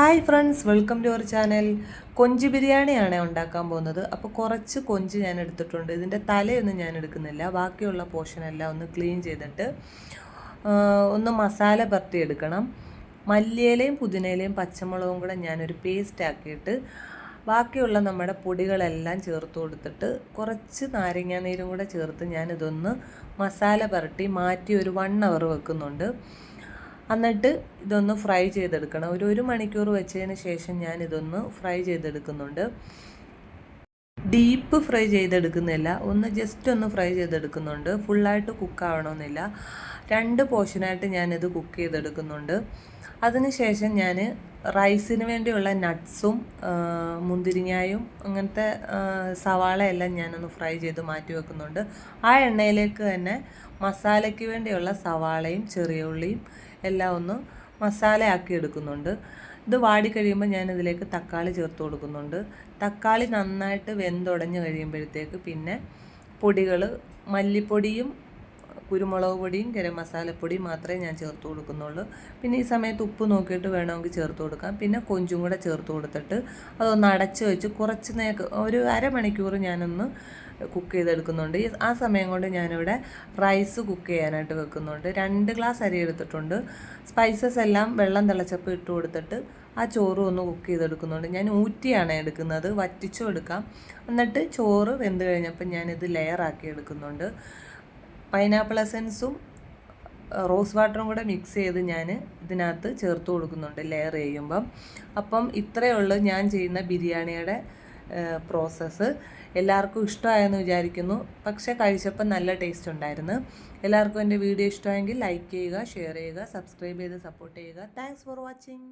Hi friends welcome to our channel. കൊഞ്ച് ബിരിയാണിയാണ് ഉണ്ടാക്കാൻ പോകുന്നത്. അപ്പോൾ കുറച്ച് കൊഞ്ച് ഞാൻ എടുത്തിട്ടുണ്ട്. ഇതിന്റെ തലയൊന്നും ഞാൻ എടുക്കുന്നില്ല. ബാക്കിയുള്ള പോർഷനെല്ലാം ഒന്ന് ക്ലീൻ ചെയ്തിട്ട് ഒന്ന് മസാല പരത്തി എടുക്കണം. മല്ലിയിലയും പുതിനയിലയും പച്ചമുളകും കൂടെ ഞാനൊരു പേസ്റ്റ് ആക്കിയിട്ട് ബാക്കിയുള്ള നമ്മുടെ പൊടികളെല്ലാം ചേർത്ത് കൊടുത്തിട്ട് കുറച്ച് നാരങ്ങാ നീരും കൂടെ ചേർത്ത് ഞാനിതൊന്ന് മസാല പുരട്ടി മാറ്റി ഒരു വൺ അവർ വെക്കുന്നുണ്ട്. എന്നിട്ട് ഇതൊന്ന് ഫ്രൈ ചെയ്തെടുക്കണം. ഒരു ഒരു മണിക്കൂർ വെച്ചതിന് ശേഷം ഞാൻ ഇതൊന്ന് ഫ്രൈ ചെയ്തെടുക്കുന്നുണ്ട്. ഡീപ്പ് ഫ്രൈ ചെയ്തെടുക്കുന്നില്ല. ഒന്ന് ജസ്റ്റ് ഒന്ന് ഫ്രൈ ചെയ്തെടുക്കുന്നുണ്ട്. ഫുള്ളായിട്ട് കുക്കാവണമെന്നില്ല രണ്ട് പോർഷനായിട്ട് ഞാനിത് കുക്ക് ചെയ്തെടുക്കുന്നുണ്ട്. അതിനുശേഷം ഞാൻ റൈസിന് വേണ്ടിയുള്ള നട്ട്സും മുന്തിരിങ്ങായും അങ്ങനത്തെ സവാളയെല്ലാം ഞാനൊന്ന് ഫ്രൈ ചെയ്ത് മാറ്റി വെക്കുന്നുണ്ട്. ആ എണ്ണയിലേക്ക് തന്നെ മസാലയ്ക്ക് വേണ്ടിയുള്ള സവാളയും ചെറിയ ഉള്ളിയും എല്ലാം ഒന്ന് മസാലയാക്കി എടുക്കുന്നുണ്ട്. ഇത് വാടി കഴിയുമ്പോൾ ഞാൻ ഇതിലേക്ക് തക്കാളി ചേർത്ത് കൊടുക്കുന്നുണ്ട്. തക്കാളി നന്നായിട്ട് വെന്തുടഞ്ഞ് കഴിയുമ്പോഴത്തേക്ക് പിന്നെ പൊടികൾ മല്ലിപ്പൊടിയും കുരുമുളക് പൊടിയും ഗരം മസാലപ്പൊടിയും മാത്രമേ ഞാൻ ചേർത്ത് കൊടുക്കുന്നുള്ളൂ. പിന്നെ ഈ സമയത്ത് ഉപ്പ് നോക്കിയിട്ട് വേണമെങ്കിൽ ചേർത്ത് കൊടുക്കാം. പിന്നെ കൊഞ്ചും കൂടെ ചേർത്ത് കൊടുത്തിട്ട് അതൊന്ന് അടച്ച് വെച്ച് കുറച്ച് നേരം ഒരു അരമണിക്കൂർ ഞാനൊന്ന് കുക്ക് ചെയ്തെടുക്കുന്നുണ്ട്. ആ സമയം കൊണ്ട് ഞാനിവിടെ റൈസ് കുക്ക് ചെയ്യാനായിട്ട് വെക്കുന്നുണ്ട്. രണ്ട് ഗ്ലാസ് അരി എടുത്തിട്ടുണ്ട്. സ്പൈസസ് എല്ലാം വെള്ളം തിളച്ചപ്പോൾ ഇട്ട് കൊടുത്തിട്ട് ആ ചോറ് ഒന്ന് കുക്ക് ചെയ്തെടുക്കുന്നുണ്ട്. ഞാൻ ഊറ്റിയാണ് എടുക്കുന്നത്. വറ്റിച്ചും എടുക്കാം. എന്നിട്ട് ചോറ് വെന്ത് കഴിഞ്ഞപ്പോൾ ഞാനിത് ലെയറാക്കി എടുക്കുന്നുണ്ട്. പൈനാപ്പിൾ എസൻസും റോസ് വാട്ടറും കൂടെ മിക്സ് ചെയ്ത് ഞാൻ ഇതിനകത്ത് ചേർത്ത് കൊടുക്കുന്നുണ്ട് ലെയർ ചെയ്യുമ്പം. അപ്പം ഇത്രയേ ഉള്ളൂ ഞാൻ ചെയ്യുന്ന ബിരിയാണിയുടെ പ്രോസസ്സ് എല്ലാവർക്കും ഇഷ്ടമായെന്ന് വിചാരിക്കുന്നു. പക്ഷേ കഴിച്ചപ്പോൾ നല്ല ടേസ്റ്റ് ഉണ്ടായിരുന്നു. എല്ലാവർക്കും എന്റെ വീഡിയോ ഇഷ്ടമായെങ്കിൽ ലൈക്ക് ചെയ്യുക ഷെയർ ചെയ്യുക സബ്സ്ക്രൈബ് ചെയ്ത് സപ്പോർട്ട് ചെയ്യുക. Thanks for watching